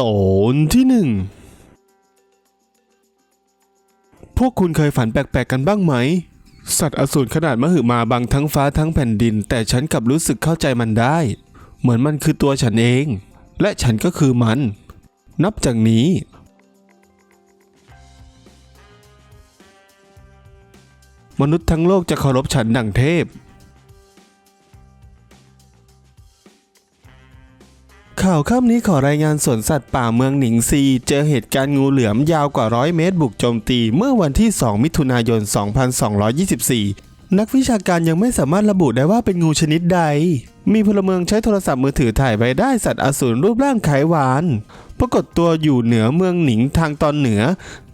ตอนที่หนึ่งพวกคุณเคยฝันแปลกๆกันบ้างไหม สัตว์อสูรขนาดมหึมาบังทั้งฟ้าทั้งแผ่นดิน แต่ฉันกลับรู้สึกเข้าใจมันได้ เหมือนมันคือตัวฉันเอง และฉันก็คือมัน นับจากนี้ มนุษย์ทั้งโลกจะเคารพฉันดั่งเทพ ข่าวค่ำนี้ขอรายงานสวนสัตว์ป่าเมืองหนิงซี เจอเหตุการณ์งูเหลือมยาวกว่าร้อยเมตรบุกโจมตี เมื่อวันที่ 2 มิถุนายน 2224 นักวิชาการยังไม่สามารถระบุได้ว่าเป็นงูชนิดใด มีพลเมืองใช้โทรศัพท์มือถือถ่ายไว้ได้สัตว์อสูรรูปร่างคล้ายวาน ปรากฏตัวอยู่เหนือเมืองหนิงทางตอนเหนือ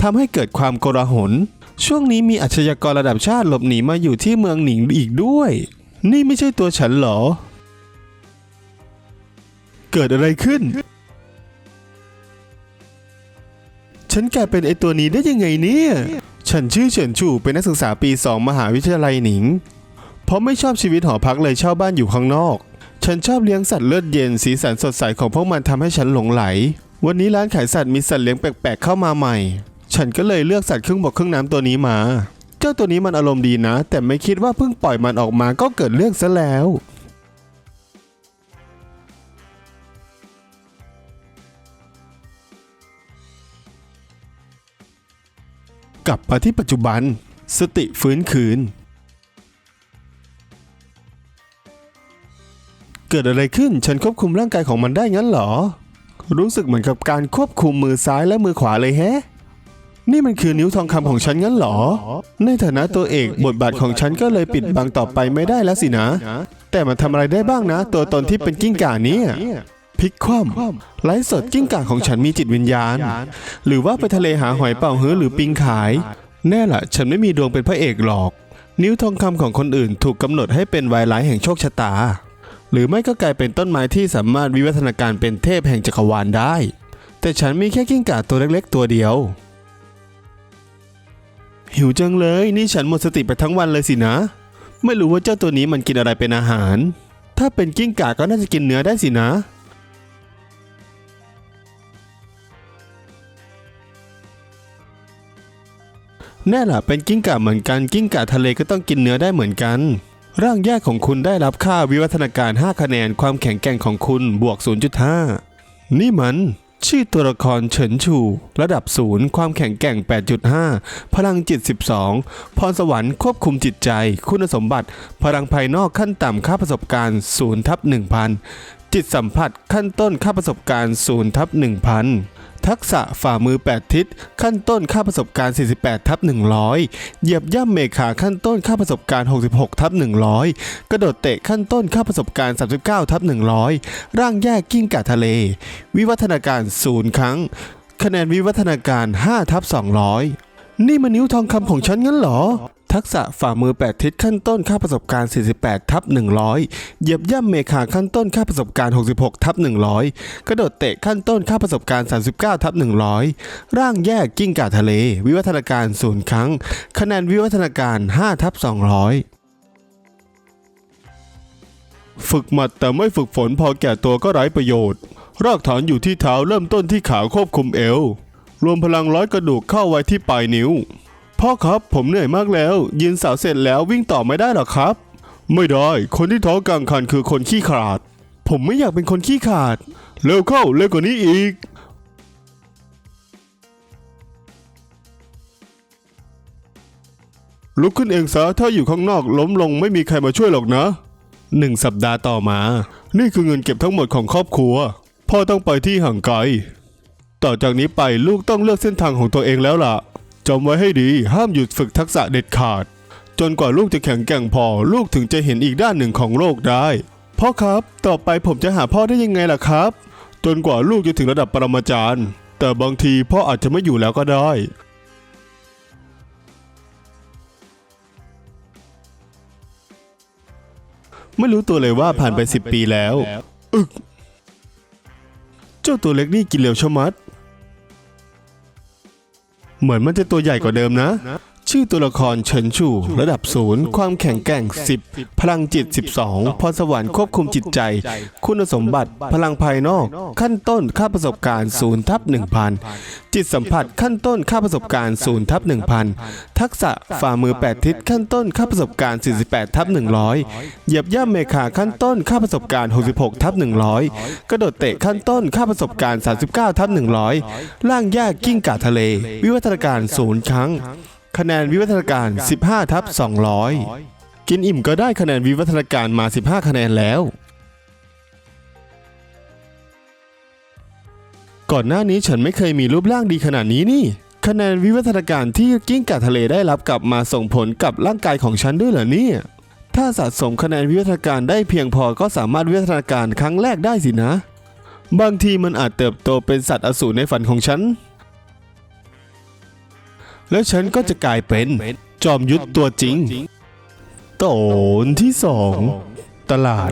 ทำให้เกิดความโกลาหล ช่วงนี้มีอาชญากรระดับชาติหลบหนีมาอยู่ที่เมืองหนิงอีกด้วย นี่ไม่ใช่ตัวฉันหรอ เกิดอะไรขึ้น ฉันกลายเป็นไอตัวนี้ได้ยังไงเนี่ย ฉันชื่อเฉินชูเป็นนักศึกษาปี 2 มหาวิทยาลัยหนิง เพราะไม่ชอบชีวิตหอพักเลยเช่าบ้านอยู่ข้างนอก ฉันชอบเลี้ยงสัตว์เลือดเย็นสีสันสดใสของพวกมันทำให้ฉันหลงไหล วันนี้ร้านขายสัตว์มีสัตว์เลี้ยงแปลกๆเข้ามาใหม่ ฉันก็เลยเลือกสัตว์ครึ่งบกครึ่งน้ำตัวนี้มา เจ้าตัวนี้มันอารมณ์ดีนะ แต่ไม่คิดว่าเพิ่งปล่อยมันออกมาก็เกิดเรื่องซะแล้ว กลับมาที่ปัจจุบัน สติฟื้นคืน เกิดอะไรขึ้นฉันควบคุมร่างกายของมันได้งั้นเหรอ รู้สึกเหมือนกับการควบคุมมือซ้ายและมือขวาเลยแฮะ นี่มันคือนิ้วทองคำของฉันงั้นเหรอ ในฐานะตัวเอกบทบาทของฉันก็เลยปิดบังต่อไปไม่ได้แล้วสินะ แต่มันทำอะไรได้บ้างนะ ตัวตนที่เป็นกิ้งก่านี่ย พลิกคว่ำไลฟ์สดกิ้งก่าของฉันมีจิตวิญญาณ หรือว่าไปทะเลหาหอยเป่าฮื้อหรือปิงขาย แน่ละฉันไม่มีดวงเป็นพระเอกหรอก นิ้วทองคำของคนอื่นถูกกำหนดให้เป็นวายร้ายแห่งโชคชะตา หรือไม่ก็กลายเป็นต้นไม้ที่สามารถวิวัฒนาการเป็นเทพแห่งจักรวาลได้ แต่ฉันมีแค่กิ้งก่าตัวเล็กๆ ตัวเดียว หิวจังเลย นี่ฉันหมดสติไปทั้งวันเลยสินะ ไม่รู้ว่าเจ้าตัวนี้มันกินอะไรเป็นอาหาร ถ้าเป็นกิ้งก่าก็น่าจะกินเนื้อได้สินะ แน่ล่ะเป็นกิ้งก่าเหมือนกันกิ้งก่าทะเลก็ต้องกินเนื้อได้เหมือนกัน ร่างแยกของคุณได้รับค่าวิวัฒนาการ 5 คะแนนความแข็งแกร่งของคุณบวก 0.5 นี่มัน ชื่อตัวละครเฉินชู ระดับ 0 ความแข็งแกร่ง 8.5 พลังจิต 12 พรสวรรค์ควบคุมจิตใจ คุณสมบัติ พลังภายนอกขั้นต่ำค่าประสบการณ์0ทับ1,000 จิตสัมผัสขั้นต้นค่าประสบการณ์0ทับ1,000 ทักษะฝ่ามือ 8 ทิศ ขั้นต้นค่าประสบการณ์ 48 ทับ 100 เหยียบย่ำเมขาขั้นต้นค่าประสบการณ์ 66 ทับ 100 กระโดดเตะขั้นต้นค่าประสบการณ์ 39 ทับ 100 ร่างแยกกิ้งก่าทะเล วิวัฒนาการ 0 ครั้ง คะแนนวิวัฒนาการ 5 ทับ 200 นี่มันนิ้วทองคำของฉันงั้นเหรอ ทักษะฝ่ามือ 8 ทิศขั้นต้นค่าประสบการณ์ 48 ทับ 100 เหยียบย่ำเมขาขั้นต้นค่าประสบการณ์ 66 ทับ 100 กระโดดเตะขั้นต้นค่าประสบการณ์ 39 ทับ 100 ร่างแยกกิ้งก่าทะเล วิวัฒนาการ 0 ครั้ง คะแนนวิวัฒนาการ 5 ทับ 200ฝึกหมัดแต่ไม่ฝึกฝนพอแก่ตัวก็ไร้ประโยชน์ รากฐานอยู่ที่เท้าเริ่มต้นที่ขาควบคุมเอว รวมพลังร้อยกระดูกเข้าไว้ที่ปลายนิ้ว พ่อครับผมเหนื่อยมากแล้ว ยืนเสาเสร็จแล้ววิ่งต่อไม่ได้หรอครับ ไม่ได้ คนที่ท้อกลางคันคือคนขี้ขลาด ผมไม่อยากเป็นคนขี้ขาด เร็วเข้าเร็วกว่านี้อีกลุกขึ้นเองซะถ้าอยู่ข้างนอกล้มลงไม่มีใครมาช่วยหรอกนะหนึ่งสัปดาห์ต่อมา นี่คือเงินเก็บทั้งหมดของครอบครัว พ่อต้องไปที่ห่างไกล ต่อจากนี้ไปลูกต้องเลือกเส้นทางของตัวเองแล้วล่ะ จำไว้ให้ดีห้ามหยุดฝึกทักษะเด็ดขาด จนกว่าลูกจะแข็งแกร่งพอ ลูกถึงจะเห็นอีกด้านหนึ่งของโลกได้ พ่อครับต่อไปผมจะหาพ่อได้ยังไงล่ะครับ จนกว่าลูกจะถึงระดับปรมาจารย์ แต่บางทีพ่ออาจจะไม่อยู่แล้วก็ได้ ไม่รู้ตัวเลยว่าผ่านไปสิบปีแล้ว อึก เจ้าตัวเล็กนี่กินเร็วชะมัด เหมือนมันจะตัวใหญ่กว่าเดิมนะ ชื่อตัวละครเฉินชูระดับศูนย์ความแข็งแกร่ง 10 พลังจิต 12 พรสวรรค์ควบคุมจิตใจ คุณสมบัติพลังภายนอก ขั้นต้นค่าประสบการณ์0ทับ1,000 จิตสัมผัสขั้นต้นค่าประสบการณ์0ทับ1,000 ทักษะฝ่ามือ 8 ทิศขั้นต้นค่าประสบการณ์ 48ทับ100 เหยียบย่ำเมฆาขั้นต้นค่าประสบการณ์ 66ทับ100 กระโดดเตะขั้นต้นค่าประสบการณ์ 39ทับ100 ล่างยากกิ้งก่าทะเล วิวัฒนาการศูนย์ครั้ง คะแนนวิวัฒนาการ 15 ทับ 200 กินอิ่มก็ได้คะแนนวิวัฒนาการมา 15 คะแนนแล้ว ก่อนหน้านี้ฉันไม่เคยมีรูปร่างดีขนาดนี้นี่ คะแนนวิวัฒนาการที่กิ้งก่าทะเลได้รับกลับมาส่งผลกับร่างกายของฉันด้วยเหรอเนี่ย ถ้าสะสมคะแนนวิวัฒนาการได้เพียงพอก็สามารถวิวัฒนาการครั้งแรกได้สินะ บางทีมันอาจเติบโตเป็นสัตว์อสูรในฝันของฉัน แล้วฉันก็จะกลายเป็น จอมยุทธตัวจริงตอนที่สอง ตลาด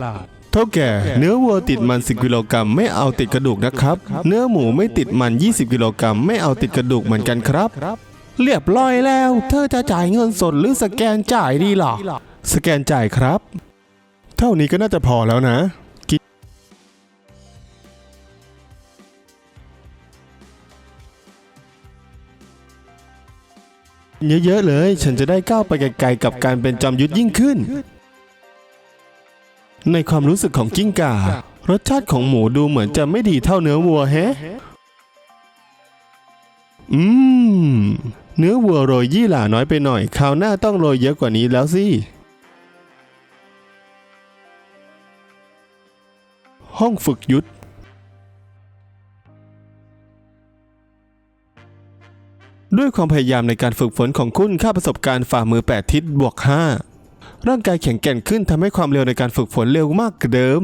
เท่าแก่เนื้อวัวติดมัน 10 กิโลกรัมไม่เอาติดกระดูกนะครับ เนื้อหมูไม่ติดมัน 20 กิโลกรัมไม่เอาติดกระดูกเหมือนกันครับ เรียบร้อยแล้ว เธอจะจ่ายเงินสดหรือสแกนจ่ายดีล่ะสแกนจ่ายครับ เท่านี้ก็น่าจะพอแล้วนะ เยอะๆเลย ฉันจะได้ก้าวไปไกลๆกับการเป็นจอมยุทธยิ่งขึ้น ในความรู้สึกของกิ้งก่ารสชาติของหมูดูเหมือนจะไม่ดีเท่าเนื้อวัวแฮะ อืม เนื้อวัวโรยยี่หร่าน้อยไปหน่อย คราวหน้าต้องโรยเยอะกว่านี้แล้วสิ ห้องฝึกยุทธ ด้วยความพยายามในการฝึกฝนของคุณค่าประสบการณ์ฝ่ามือ 8 ทิศบวก 5 ร่างกายแข็งแกร่งขึ้นทำให้ความเร็วในการฝึกฝนเร็วมากกว่าเดิม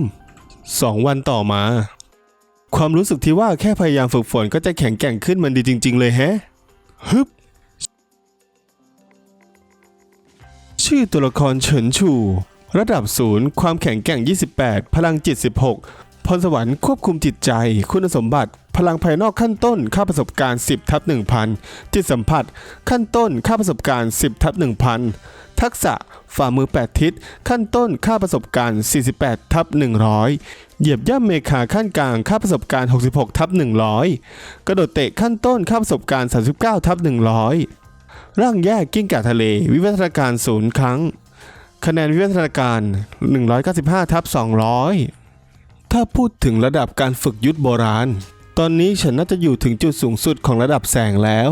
2 วันต่อมา ความรู้สึกที่ว่าแค่พยายามฝึกฝนก็จะแข็งแกร่งขึ้นมันดีจริง ๆ เลยแฮะฮึบชื่อตัวละครเฉินชู ระดับศูนย์ความแข็งแกร่ง 28 พลังจิต16 พรสวรรค์ควบคุมจิตใจ คุณสมบัติ พลังภายนอกขั้นต้น ค่าประสบการณ์ 10ทับ1,000 จิตสัมผัส ขั้นต้น ค่าประสบการณ์ 10ทับ1,000 ทักษะ ฝ่ามือ 8 ทิศ ขั้นต้น ค่าประสบการณ์ 48ทับ100 เหยียบย่ำเมฆาขั้นกลาง ค่าประสบการณ์ 66ทับ100 กระโดดเตะขั้นต้น ค่าประสบการณ์ 39ทับ100 ร่างแยกกิ้งก่าทะเล วิวัฒนาการศูนย์ครั้ง คะแนนวิวัฒนาการ 195ทับ200 ถ้าพูดถึงระดับการฝึกยุทธโบราณ ตอนนี้ฉันน่าจะอยู่ถึงจุดสูงสุดของระดับแสงแล้ว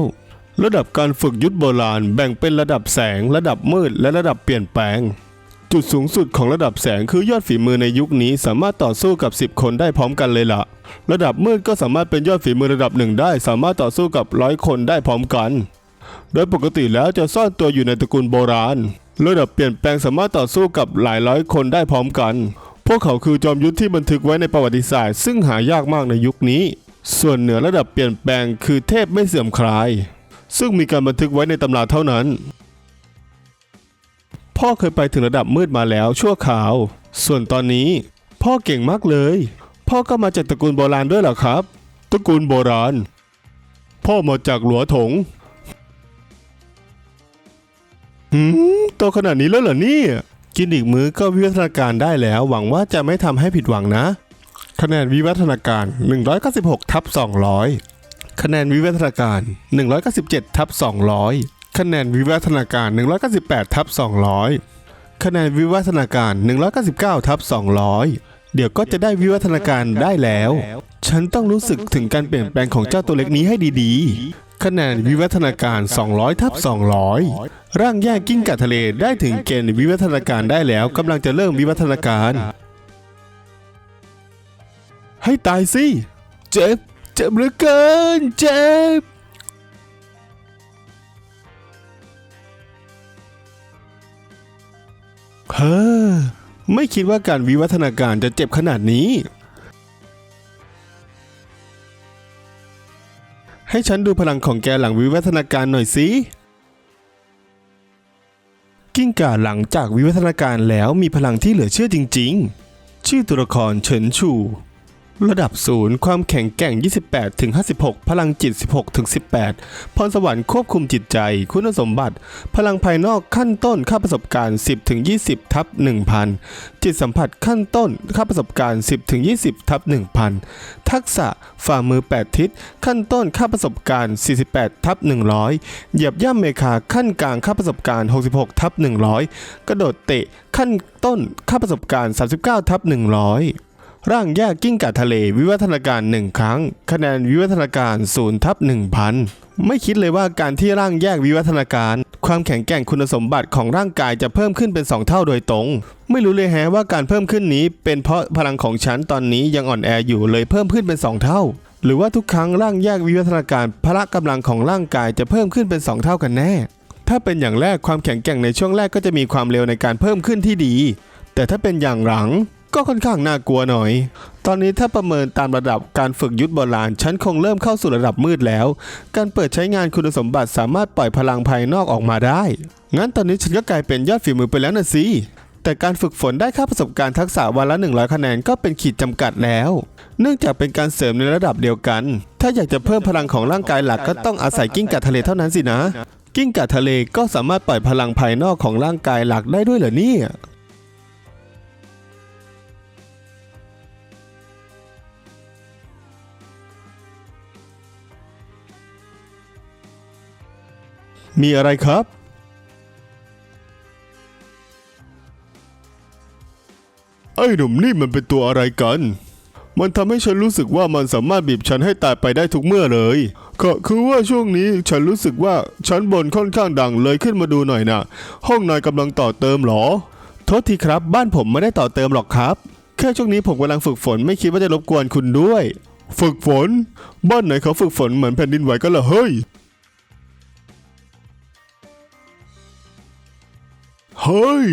ระดับการฝึกยุทธโบราณแบ่งเป็นระดับแสง ระดับมืด และระดับเปลี่ยนแปลง จุดสูงสุดของระดับแสงคือยอดฝีมือในยุคนี้สามารถต่อสู้กับ 10 คนได้พร้อมกันเลยล่ะ ระดับมืดก็สามารถเป็นยอดฝีมือระดับหนึ่งได้ สามารถต่อสู้กับร้อยคนได้พร้อมกัน โดยปกติแล้วจะซ่อนตัวอยู่ในตระกูลโบราณ ระดับเปลี่ยนแปลงสามารถต่อสู้กับหลายร้อยคนได้พร้อมกัน พวกเขาคือจอมยุทธที่บันทึกไว้ในประวัติศาสตร์ซึ่งหายากมากในยุคนี้ ส่วนเหนือระดับเปลี่ยนแปลงคือเทพไม่เสื่อมคลาย ซึ่งมีการบันทึกไว้ในตำราเท่านั้น พ่อเคยไปถึงระดับมืดมาแล้วชั่วคราว ส่วนตอนนี้ พ่อเก่งมากเลย พ่อก็มาจากตระกูลโบราณด้วยเหรอครับ ตระกูลโบราณ พ่อมาจากหลัวถงหืมโตขนาดนี้แล้วเหรอเนี่ย กินอีกมื้อก็วิวัฒนาการได้แล้ว หวังว่าจะไม่ทำให้ผิดหวังนะ คะแนนวิวัฒนาการ 196ทับ200 คะแนนวิวัฒนาการ 197ทับ200 คะแนนวิวัฒนาการ 198ทับ200 คะแนนวิวัฒนาการ 199ทับ200 เดี๋ยวก็จะได้วิวัฒนาการได้แล้ว ฉันต้องรู้สึกถึงการเปลี่ยนแปลงของเจ้าตัวเล็กนี้ให้ดีๆคะแนนวิวัฒนาการ 200ทับ200 ร่างแยกกิ้งก่าทะเลได้ถึงเกณฑ์วิวัฒนาการได้แล้วกำลังจะเริ่มวิวัฒนาการ ให้ตายสิ เจ็บ เจ็บเหลือเกิน เจ็บ เฮ้อ ไม่คิดว่าการวิวัฒนาการจะเจ็บขนาดนี้ ให้ฉันดูพลังของแกหลังวิวัฒนาการหน่อยสิกิ้งก่าหลังจากวิวัฒนาการแล้วมีพลังที่เหลือเชื่อจริง ๆ ชื่อตัวละครเฉินชู ระดับศูนย์ความแข็งแกร่ง 28ถึง56 พลังจิต 16ถึง18 พรสวรรค์ควบคุมจิตใจ คุณสมบัติ พลังภายนอกขั้นต้นค่าประสบการณ์ 10ถึง20 ทับ 1,000 จิตสัมผัสขั้นต้นค่าประสบการณ์ 10ถึง20 ทับ 1,000 ทักษะฝ่ามือ 8 ทิศ ขั้นต้นค่าประสบการณ์ 48 ทับ 100 เหยียบย่ำเมคาขั้นกลางค่าประสบการณ์ 66 ทับ 100 กระโดดเตะขั้นต้นค่าประสบการณ์ 39 ทับ 100 ร่างแยกกิ้งก่าทะเลวิวัฒนาการ 1 ครั้ง คะแนนวิวัฒนาการ0ทับ1,000 ไม่คิดเลยว่าการที่ร่างแยกวิวัฒนาการ ความแข็งแกร่งคุณสมบัติของร่างกายจะเพิ่มขึ้นเป็น 2 เท่าโดยตรง ไม่รู้เลยแฮะว่าการเพิ่มขึ้นนี้เป็นเพราะพลังของฉันตอนนี้ยังอ่อนแออยู่เลยเพิ่มขึ้นเป็น 2 เท่า หรือว่าทุกครั้งร่างแยกวิวัฒนาการพละกำลังของร่างกายจะเพิ่มขึ้นเป็น 2 เท่ากันแน่ ถ้าเป็นอย่างแรกความแข็งแกร่งในช่วงแรกก็จะมีความเร็วในการเพิ่มขึ้นที่ดี แต่ถ้าเป็นอย่างหลัง ก็ค่อนข้างน่ากลัวหน่อย ตอนนี้ถ้าประเมินตามระดับการฝึกยุทธโบราณ ฉันคงเริ่มเข้าสู่ระดับมืดแล้ว การเปิดใช้งานคุณสมบัติสามารถปล่อยพลังภายนอกออกมาได้ งั้นตอนนี้ฉันก็กลายเป็นยอดฝีมือไปแล้วนะสิ แต่การฝึกฝนได้ค่าประสบการณ์ทักษะวันละ 100 คะแนนก็เป็นขีดจำกัดแล้ว เนื่องจากเป็นการเสริมในระดับเดียวกัน ถ้าอยากจะเพิ่มพลังของร่างกายหลักก็ต้องอาศัยกิ้งก่าทะเลเท่านั้นสินะ กิ้งก่าทะเลก็สามารถปล่อยพลังภายนอกของร่างกายหลักได้ด้วยเหรอเนี่ย มีอะไรครับ ไอ้หนุ่มนี่มันเป็นตัวอะไรกัน มันทำให้ฉันรู้สึกว่ามันสามารถบีบฉันให้ตายไปได้ทุกเมื่อเลย ก็คือว่าช่วงนี้ฉันรู้สึกว่าชั้นบนค่อนข้างดังเลยขึ้นมาดูหน่อยนะห้องนายกำลังต่อเติมหรอ โทษทีครับ บ้านผมไม่ได้ต่อเติมหรอกครับ แค่ช่วงนี้ผมกำลังฝึกฝนไม่คิดว่าจะรบกวนคุณด้วย ฝึกฝน บ้านไหนเขาฝึกฝนเหมือนแผ่นดินไหวกันล่ะเฮ้ย เฮ้ย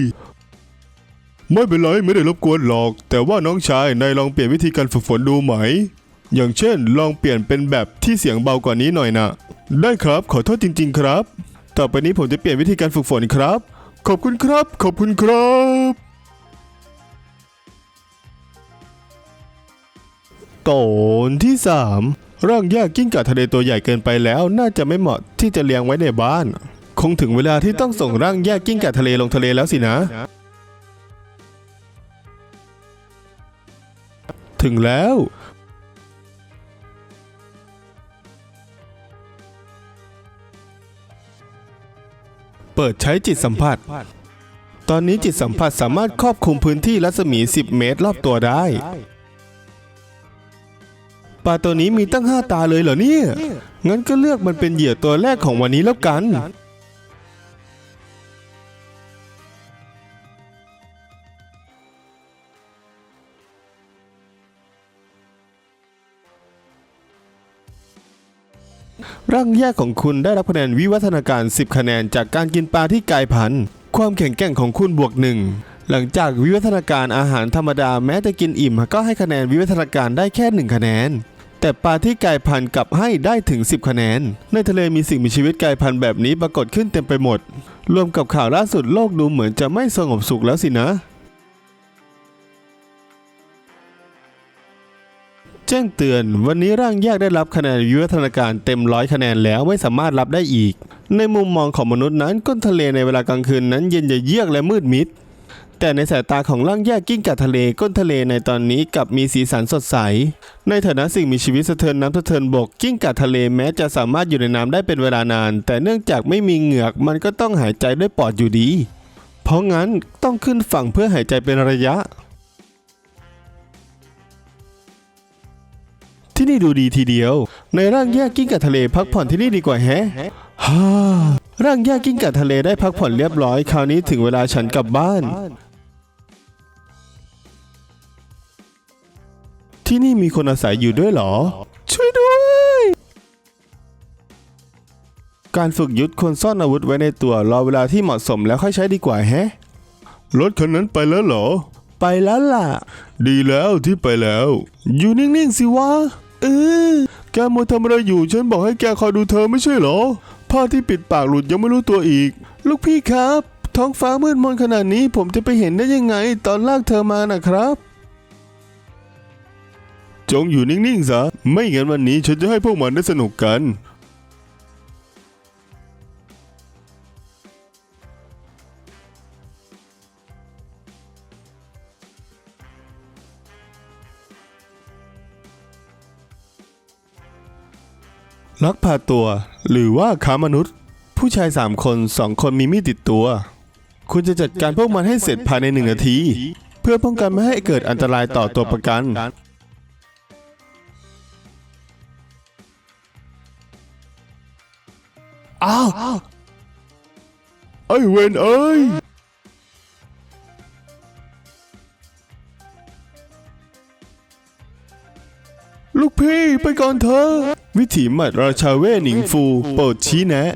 ไม่เป็นไรไม่ได้รบกวนหรอก แต่ว่าน้องชายนายลองเปลี่ยนวิธีการฝึกฝนดูไหม อย่างเช่น ลองเปลี่ยนเป็นแบบที่เสียงเบากว่านี้หน่อยนะ ได้ครับขอโทษจริง ๆ ครับ ต่อไปนี้ผมจะเปลี่ยนวิธีการฝึกฝนครับ ขอบคุณครับ ขอบคุณครับตอนที่ 3 ร่างแยกกิ้งก่าทะเลตัวใหญ่เกินไปแล้ว น่าจะไม่เหมาะที่จะเลี้ยงไว้ในบ้าน คงถึงเวลาที่ต้องส่งร่างแยกกิ้งก่าทะเลลงทะเลแล้วสินะ ถึงแล้ว เปิดใช้จิตสัมผัส ตอนนี้จิตสัมผัสสามารถครอบคลุมพื้นที่รัศมี 10 เมตรรอบตัวได้ปลาตัวนี้มีตั้ง5ตาเลยเหรอเนี่ย งั้นก็เลือกมันเป็นเหยื่อตัวแรกของวันนี้แล้วกัน ร่างแยกของคุณได้รับคะแนนวิวัฒนาการ 10 คะแนนจากการกินปลาที่กลายพันธุ์ความแข็งแกร่งของคุณบวกหนึ่งหลังจากวิวัฒนาการอาหารธรรมดาแม้จะกินอิ่มก็ให้คะแนนวิวัฒนาการได้แค่ 1 คะแนน แต่ปลาที่กลายพันธุ์กลับให้ได้ถึง 10 คะแนน ในทะเลมีสิ่งมีชีวิตกลายพันธุ์แบบนี้ปรากฏขึ้นเต็มไปหมด รวมกับข่าวล่าสุดโลกดูเหมือนจะไม่สงบสุขแล้วสินะ แจ้งเตือนวันนี้ร่างแยกได้รับคะแนนวิวัฒนาการเต็มร้อยคะแนนแล้วไม่สามารถรับได้อีก ในมุมมองของมนุษย์นั้นก้นทะเลในเวลากลางคืนนั้นเย็นเยือกและมืดมิด แต่ในสายตาของร่างแยกกิ้งก่าทะเลก้นทะเลในตอนนี้กลับมีสีสันสดใส ในฐานะสิ่งมีชีวิตสะเทินน้ำสะเทินบกกิ้งก่าทะเลแม้จะสามารถอยู่ในน้ำได้เป็นเวลานาน แต่เนื่องจากไม่มีเหงือกมันก็ต้องหายใจด้วยปอดอยู่ดี เพราะงั้นต้องขึ้นฝั่งเพื่อหายใจเป็นระยะ ที่นี่ดูดีทีเดียว ในร่างแยกกิ้งก่าทะเลพักผ่อนที่นี่ดีกว่าแฮะฮ่าร่างแยกกิ้งก่าทะเลได้พักผ่อนเรียบร้อย คราวนี้ถึงเวลาฉันกลับบ้าน ที่นี่มีคนอาศัยอยู่ด้วยเหรอ ช่วยด้วย การฝึกยุทธควรซ่อนอาวุธไว้ในตัวรอเวลาที่เหมาะสมแล้วค่อยใช้ดีกว่าแฮะรถคันนั้นไปแล้วเหรอ ไปแล้วล่ะ ดีแล้วที่ไปแล้ว อยู่นิ่งๆสิวะ เออแกมัวทำอะไรอยู่ ฉันบอกให้แกคอยดูเธอไม่ใช่เหรอ ผ้าที่ปิดปากหลุดยังไม่รู้ตัวอีก ลูกพี่ครับ ท้องฟ้ามืดมนขนาดนี้ผมจะไปเห็นได้ยังไง ตอนลากเธอมานะครับ จงอยู่นิ่งๆซะ ไม่งั้นวันนี้ฉันจะให้พวกมันได้สนุกกัน ลักพาตัว หรือว่าค้ามนุษย์ ผู้ชายสามคนสองคนมีมีดติดตัว คุณจะจัดการพวกมันให้เสร็จภายในหนึ่งนาที เพื่อป้องกันไม่ให้เกิดอันตรายต่อตัวประกัน อ้าวไอ้เวนเอ้ยลูกพี่ไปก่อนเถอะ วิถีหมัดราชาเว่หนิงฟู โปรดชี้แนะ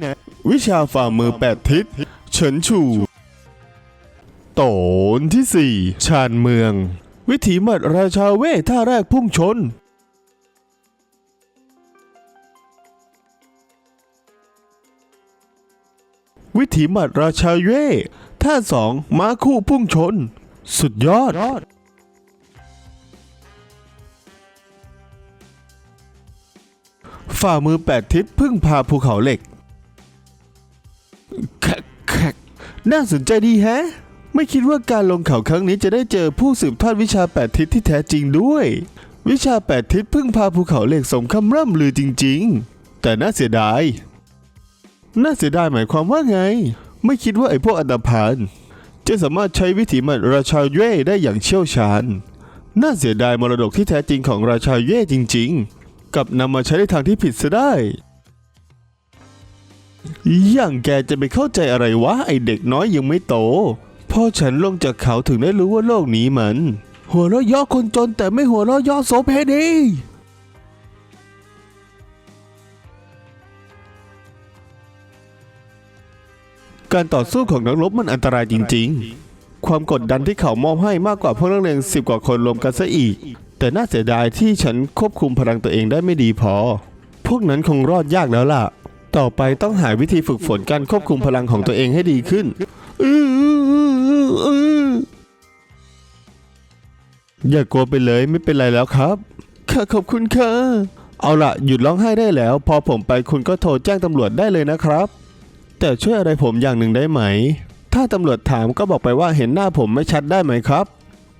วิชาฝ่ามือแปดทิศเฉินชูโตนที่สี่ชานเมือง วิถีหมัดราชาเว่ท่าแรกพุ่งชน วิถีหมัดราชาเว่ท่าสองม้าคู่พุ่งชน สุดยอด ฝ่ามือแปดทิศพึ่งพาภูเขาเหล็กแคกแคกน่าสนใจดีแฮะ ไม่คิดว่าการลงเขาครั้งนี้จะได้เจอผู้สืบทอดวิชาแปดทิศที่แท้จริงด้วย วิชาแปดทิศพึ่งพาภูเขาเหล็กสมคำร่ำลือจริง ๆ แต่น่าเสียดาย น่าเสียดายหมายความว่าไง ไม่คิดว่าไอ้พวกอันดพานจะสามารถใช้วิถีมัดราชาเย่ได้อย่างเชี่ยวชาญ น่าเสียดายมรดกที่แท้จริงของราชาเย่จริง ๆ กับนำมาใช้ในทางที่ผิดซะได้ อย่างแกจะไปเข้าใจอะไรวะไอเด็กน้อยยังไม่โต พ่อฉันลงจากเขาถึงได้รู้ว่าโลกนี้มัน หัวเราะย่อคนจนแต่ไม่หัวเราะย่อโสเพณีการต่อสู้ของนักรบมันอันตรายจริง ๆ ความกดดันที่เขามอบให้มากกว่าพวกนักเรียนสิบกว่าคนรวมกันซะอีก แต่น่าเสียดายที่ฉันควบคุมพลังตัวเองได้ไม่ดีพอ พวกนั้นคงรอดยากแล้วล่ะ ต่อไปต้องหาวิธีฝึกฝนการควบคุมพลังของตัวเองให้ดีขึ้น อย่ากลัวไปเลยไม่เป็นไรแล้วครับ ค่ะขอบคุณค่ะ เอาล่ะ หยุดร้องไห้ได้แล้ว พอผมไปคุณก็โทรแจ้งตำรวจได้เลยนะครับ แต่ช่วยอะไรผมอย่างหนึ่งได้ไหม ถ้าตำรวจถามก็บอกไปว่าเห็นหน้าผมไม่ชัดได้ไหมครับ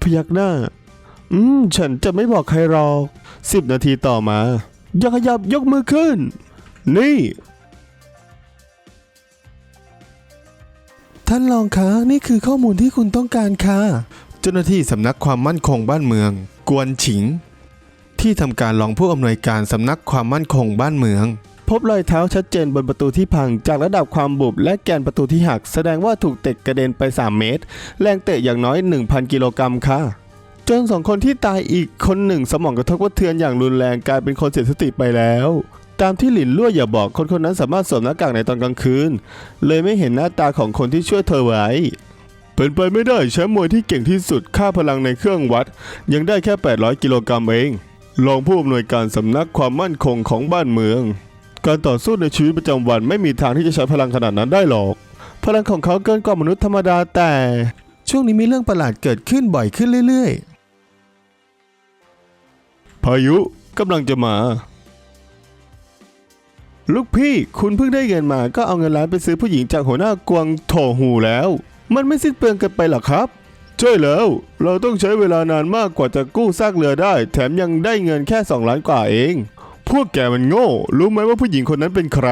พยักหน้า อืม ฉันจะไม่บอกใครหรอกสิบนาทีต่อมา อย่าขยับยกมือขึ้น นี่ ท่านรองคะ นี่คือข้อมูลที่คุณต้องการค่ะ เจ้าหน้าที่สำนักความมั่นคงบ้านเมือง กวนฉิง ที่ทำการรองผู้อำนวยการสำนักความมั่นคงบ้านเมือง พบรอยเท้าชัดเจนบนประตูที่พังจากระดับความบุบและแกนประตูที่หัก แสดงว่าถูกเตะกระเด็นไป 3 เมตร แรงเตะอย่างน้อย 1,000 กิโลกรัมค่ะ จนสองคนที่ตายอีกคนหนึ่งสมองกระทบกระเทือนอย่างรุนแรงกลายเป็นคนเสียสติไปแล้ว ตามที่หลินลั่วอย่าบอกคนคนนั้นสามารถสวมหน้ากากในตอนกลางคืน เลยไม่เห็นหน้าตาของคนที่ช่วยเธอไว้ เป็นไปไม่ได้แชมป์มวยที่เก่งที่สุดค่าพลังในเครื่องวัด ยังได้แค่ 800 กิโลกรัมเองรองผู้อำนวยการสำนักความมั่นคงของบ้านเมือง การต่อสู้ในชีวิตประจำวันไม่มีทางที่จะใช้พลังขนาดนั้นได้หรอก พลังของเขาเกินกว่ามนุษย์ธรรมดาแต่ ช่วงนี้มีเรื่องประหลาดเกิดขึ้นบ่อยขึ้นเรื่อยๆ พายุกำลังจะมา ลูกพี่คุณเพิ่งได้เงินมาก็เอาเงินล้านไปซื้อผู้หญิงจากหัวหน้ากวางโถหูแล้ว มันไม่สิ้นเปลืองเกันไปหรอครับ ใช่แล้ว เราต้องใช้เวลานานมากกว่าจะกู้ซากเรือได้ แถมยังได้เงินแค่ 2 ล้านกว่าเอง พวกแกมันโง่ รู้ไหมว่าผู้หญิงคนนั้นเป็นใคร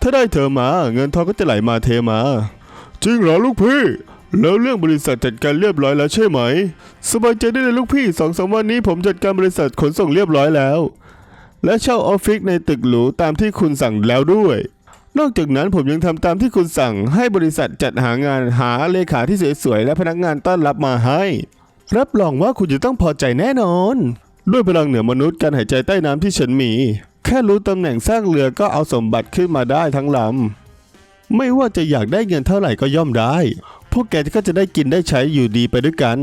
ถ้าได้เธอมา เงินทองก็จะไหลมาเทมา จริงเหรอลูกพี่ แล้วเรื่องบริษัทจัดการเรียบร้อยแล้วใช่ไหม สบายใจได้เลยลูกพี่สองสามวันนี้ผมจัดการบริษัทขนส่งเรียบร้อยแล้ว และเช่าออฟฟิศในตึกหรูตามที่คุณสั่งแล้วด้วย นอกจากนั้นผมยังทำตามที่คุณสั่งให้บริษัทจัดหางานหาเลขาที่สวยๆและพนักงานต้อนรับมาให้ รับรองว่าคุณจะต้องพอใจแน่นอน ด้วยพลังเหนือมนุษย์การหายใจใต้น้ำที่ฉันมี แค่รู้ตำแหน่งสร้างเรือก็เอาสมบัติขึ้นมาได้ทั้งลำไม่ว่าจะอยากได้เงินเท่าไหร่ก็ย่อมได้ พวกแกก็จะได้กินได้ใช้อยู่ดีไปด้วยกัน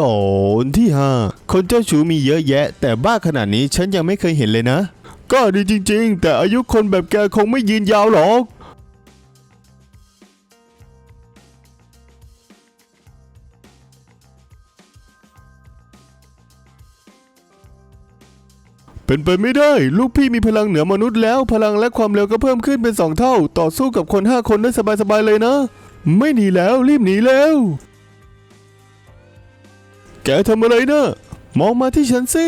ตอนที่ห้าคนเจ้าชู้มีเยอะแยะ แต่บ้าขนาดนี้ฉันยังไม่เคยเห็นเลยนะ ก็ดีจริง ๆ แต่อายุคนแบบแกคงไม่ยืนยาวหรอก เป็นไปไม่ได้ ลูกพี่มีพลังเหนือมนุษย์แล้ว พลังและความเร็วก็เพิ่มขึ้นเป็นสองเท่า ต่อสู้กับคนห้าคนได้สบายๆเลยนะ ไม่หนีแล้วรีบหนีแล้ว แกทำอะไรนะมองมาที่ฉันสิ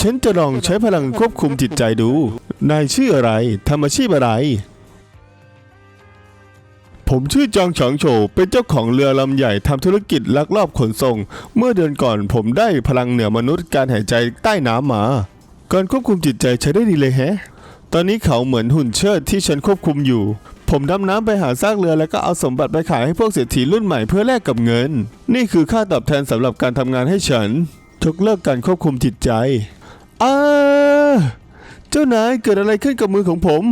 ฉันจะลองใช้พลังควบคุมจิตใจดู นายชื่ออะไรทำอาชีพอะไร ผมชื่อจางฉางโฉเป็นเจ้าของเรือลำใหญ่ทำธุรกิจลักลอบขนส่ง เมื่อเดือนก่อนผมได้พลังเหนือมนุษย์การหายใจใต้น้ำมา การควบคุมจิตใจใช้ได้ดีเลยแฮะ ตอนนี้เขาเหมือนหุ่นเชิดที่ฉันควบคุมอยู่ ผมดำน้ำไปหาซากเรือแล้วก็เอาสมบัติไปขายให้พวกเศรษฐีรุ่นใหม่เพื่อแลกกับเงิน นี่คือค่าตอบแทนสำหรับการทำงานให้ฉันยกเลิกการควบคุมจิตใจอ้าเจ้านายเกิดอะไรขึ้นกับมือของผม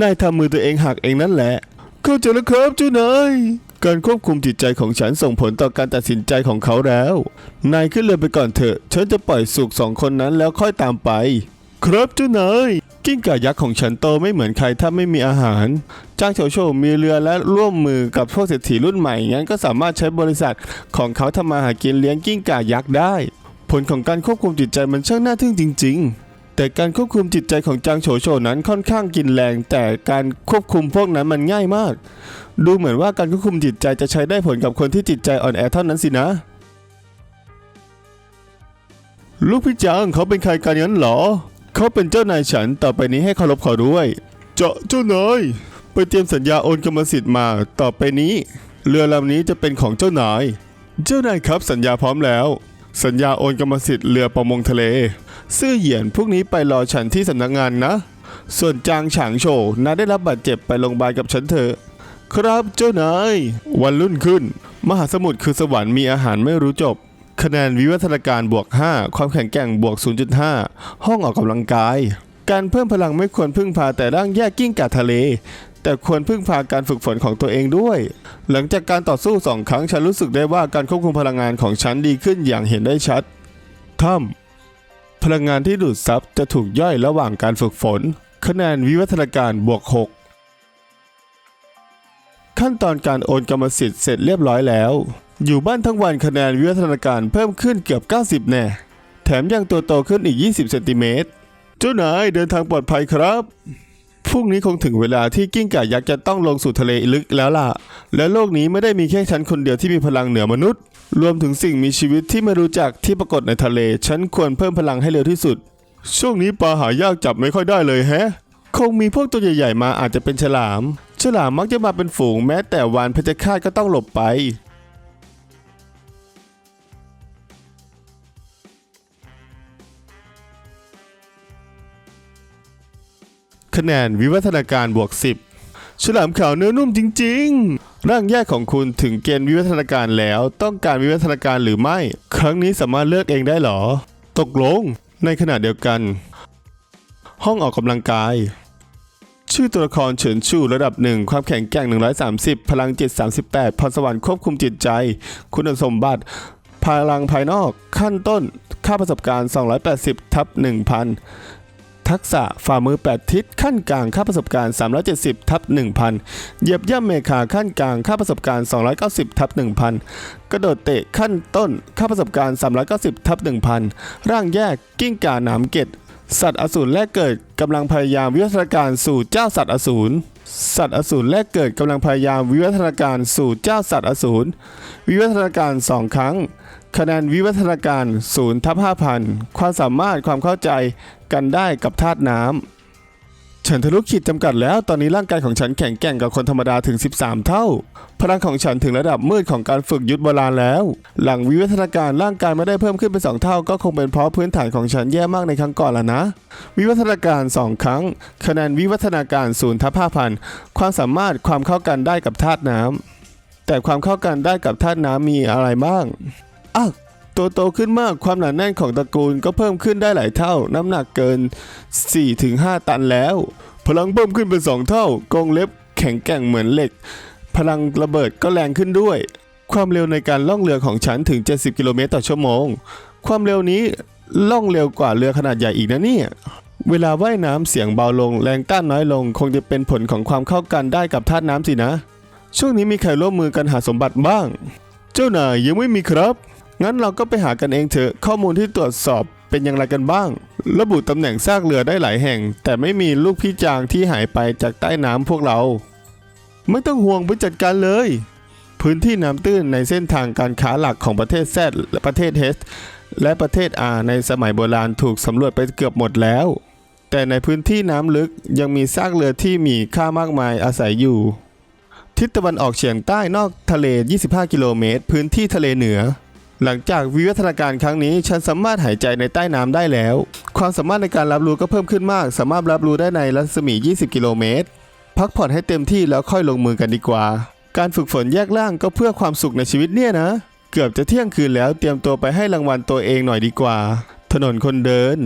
นายทำมือตัวเองหักเองนั่นแหละ เข้าใจแล้วครับเจ้านาย การควบคุมจิตใจของฉันส่งผลต่อการตัดสินใจของเขาแล้ว นายขึ้นเรือไปก่อนเถอะ ฉันจะปล่อยสุกสองคนนั้นแล้วค่อยตามไป ครับเจ้านายกิ้งก่ายักษ์ของฉันโตไม่เหมือนใครถ้าไม่มีอาหาร จ้างโฉโฉมีเรือและร่วมมือกับพวกเศรษฐีรุ่นใหม่งั้นก็สามารถใช้บริษัทของเขาทำมาหากินเลี้ยงกิ้งก่ายักษ์ได้ ผลของการควบคุมจิตใจมันช่างน่าทึ่งจริง ๆ แต่การควบคุมจิตใจของจางโฉโฉนั้นค่อนข้างกินแรง แต่การควบคุมพวกนั้นมันง่ายมาก ดูเหมือนว่าการควบคุมจิตใจจะใช้ได้ผลกับคนที่จิตใจอ่อนแอเท่านั้นสินะ ลูกพี่จางเขาเป็นใครกันงั้นเหรอ เขาเป็นเจ้านายฉันต่อไปนี้ให้เคารพเขาด้วย เจ้าเจ้านายไปเตรียมสัญญาโอนกรรมสิทธิ์มาต่อไปนี้ เรือลำนี้จะเป็นของเจ้านาย เจ้านายครับสัญญาพร้อมแล้ว สัญญาโอนกรรมสิทธิ์เรือประมงทะเล ซื่อเหยียนพวกนี้ไปรอฉันที่สำนักงานนะ ส่วนจางฉางโฉนาได้รับบาดเจ็บไปโรงพยาบาลกับฉันเถอะ ครับเจ้านาย วันรุ่นขึ้น มหาสมุทรคือสวรรค์มีอาหารไม่รู้จบ คะแนนวิวัฒนาการบวก 5 ความแข็งแกร่งบวก 0.5 ห้องออกกำลังกาย การเพิ่มพลังไม่ควรพึ่งพาแต่ร่างแยกกิ้งก่าทะเล แต่ควรพึ่งพาการฝึกฝนของตัวเองด้วย หลังจากการต่อสู้สองครั้งฉันรู้สึกได้ว่าการควบคุมพลังงานของฉันดีขึ้นอย่างเห็นได้ชัดถ้ำพลังงานที่ดูดซับจะถูกย่อยระหว่างการฝึกฝน คะแนนวิวัฒนาการบวก 6 ขั้นตอนการโอนกรรมสิทธิ์เสร็จเรียบร้อยแล้ว อยู่บ้านทั้งวันคะแนนวิวัฒนาการเพิ่มขึ้นเกือบ 90 แน่ แถมยังตัวโตขึ้นอีก 20 เซนติเมตรเจ้านายเดินทางปลอดภัยครับ พรุ่งนี้คงถึงเวลาที่กิ้งก่ายักษ์จะต้องลงสู่ทะเลลึกแล้วล่ะ และโลกนี้ไม่ได้มีแค่ฉันคนเดียวที่มีพลังเหนือมนุษย์ รวมถึงสิ่งมีชีวิตที่ไม่รู้จักที่ปรากฏในทะเล ฉันควรเพิ่มพลังให้เร็วที่สุด ช่วงนี้ปลาหายากจับไม่ค่อยได้เลยแฮะ คงมีพวกตัวใหญ่ๆมาอาจจะเป็นฉลาม ฉลามมักจะมาเป็นฝูงแม้แต่วานเพชฌฆาตก็ต้องหลบไป คะแนนวิวัฒนาการบวก 10 ฉลามขาวเนื้อนุ่มจริง ๆ ร่างแยกของคุณถึงเกณฑ์วิวัฒนาการแล้ว ต้องการวิวัฒนาการหรือไม่ ครั้งนี้สามารถเลือกเองได้หรอ ตกลง ในขณะเดียวกัน ห้องออกกำลังกาย ชื่อตัวละครเฉินชูระดับหนึ่งความแข็งแกร่ง 130 พลังจิต 38พรสวรรค์ควบคุมจิตใจ คุณสมบัติ พลังภายนอก ขั้นต้น ค่าประสบการณ์ 280 ทับ 1,000 ทักษะฝ่ามือ 8 ทิศขั้นกลางค่าประสบการณ์ 370 ทับ 1,000 เหยียบย่ำเมฆาขั้นกลางค่าประสบการณ์ 290 ทับ 1,000 กระโดดเตะขั้นต้นค่าประสบการณ์ 390 ทับ 1,000 ร่างแยกกิ้งก่าหนามเกตสัตว์อสูรแรกเกิดกำลังพยายามวิวัฒนาการสู่เจ้าสัตว์อสูรสัตว์อสูรแรกเกิดกำลังพยายามวิวัฒนาการสู่เจ้าสัตว์อสูรวิวัฒนาการ 2 ครั้ง คะแนนวิวัฒนาการ0ทับ5,000 ความสามารถความเข้าใจ กันได้กับธาตุน้ำฉันทะลุขีดจำกัดแล้วตอนนี้ร่างกายของฉันแข็งแกร่งกว่าคนธรรมดาถึง 13 เท่า พลังของฉันถึงระดับมืดของการฝึกยุทธโบราณแล้ว หลังวิวัฒนาการร่างกายไม่ได้เพิ่มขึ้นเป็นสองเท่า ก็คงเป็นเพราะพื้นฐานของฉันแย่มากในครั้งก่อนละนะ วิวัฒนาการ 2 ครั้ง คะแนนวิวัฒนาการ0ทับ5,000ความสามารถความเข้ากันได้กับธาตุน้ำแต่ความเข้ากันได้กับธาตุน้ำมีอะไรบ้างอ้าว ตัวโตขึ้นมากความหนาแน่นของตระกูลก็เพิ่มขึ้นได้หลายเท่า น้ำหนักเกิน 4-5 ตันแล้ว พลังเพิ่มขึ้นเป็น 2 เท่ากรงเล็บแข็งแกร่งเหมือนเหล็ก พลังระเบิดก็แรงขึ้นด้วย ความเร็วในการล่องเรือของฉันถึง 70 กิโลเมตรต่อชั่วโมง ความเร็วนี้ล่องเร็วกว่าเรือขนาดใหญ่อีกนะเนี่ยเวลาว่ายน้ำเสียงเบาลงแรงต้านน้อยลง คงจะเป็นผลของความเข้ากันได้กับธาตุน้ำสินะ ช่วงนี้มีใครร่วมมือกันหาสมบัติบ้าง เจ้านายยังไม่มีครับ งั้นเราก็ไปหากันเองเถอะข้อมูลที่ตรวจสอบเป็นอย่างไรกันบ้าง ระบุตำแหน่งซากเรือได้หลายแห่ง แต่ไม่มีลูกพี่จางที่หายไปจากใต้น้ำพวกเรา ไม่ต้องห่วงไปจัดการเลย พื้นที่น้ำตื้นในเส้นทางการค้าหลักของประเทศแซดและประเทศเฮสและประเทศอาในสมัยโบราณถูกสำรวจไปเกือบหมดแล้ว แต่ในพื้นที่น้ำลึกยังมีซากเรือที่มีค่ามากมายอาศัยอยู่ ทิศตะวันออกเฉียงใต้นอกทะเล 25 กิโลเมตร พื้นที่ทะเลเหนือ หลังจากวิวัฒนาการครั้งนี้ฉันสามารถหายใจในใต้น้ำได้แล้ว ความสามารถในการรับรู้ก็เพิ่มขึ้นมาก สามารถรับรู้ได้ในรัศมี 20 กิโลเมตร พักผ่อนให้เต็มที่แล้วค่อยลงมือกันดีกว่า การฝึกฝนแยกล่างก็เพื่อความสุขในชีวิตเนี่ยนะ เกือบจะเที่ยงคืนแล้วเตรียมตัวไปให้รางวัลตัวเองหน่อยดีกว่า ถนนคนเดิน